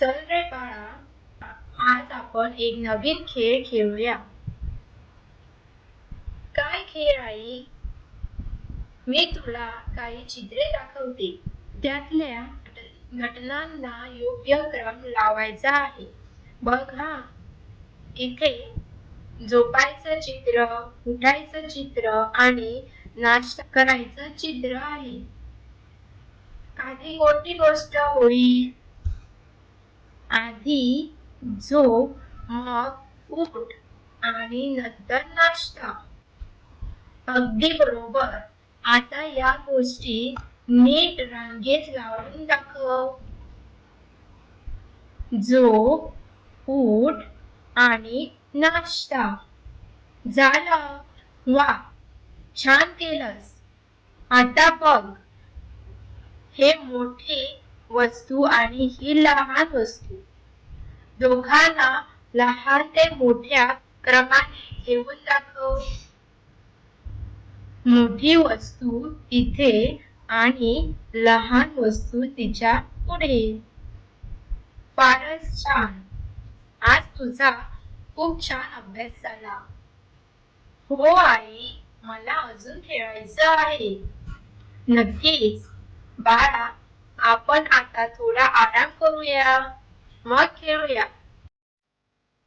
चल रे बाळा आज आपण एक नवीन खेळ खेळूया. काय खेळ आई मी तुला काही चित्रे दाखवते. त्यातल्या घटनांना योग्य क्रम लावायचा आहे. बघ. हा इथे झोपायचं चित्र उठायचं चित्र आणि नाश्ता करायचं चित्र आहे. आधी कोणती गोष्ट होईल? आधी झोप मग उठ आणि नंतर नाश्ता. अगदी बरोबर. आता या गोष्टी नीट रांगेत लावून दाखव. झोप उठ आणि नाश्ता. झालं. वा छान केलंस. आता बघ. हे मोठी वस्तू आणि ही लहान वस्तू. दोघांना लहान ते मोठ्या क्रमाने घेऊन दाखव. मोठी वस्तू तिथे आणि लहान वस्तू तिच्या पुढे. फारच छान. आज तुझा खूप छान अभ्यास झाला. हो आई मला अजून खेळायचं आहे. नक्कीच. बाळा आपण आता थोडा आराम करूया. मग खेळूया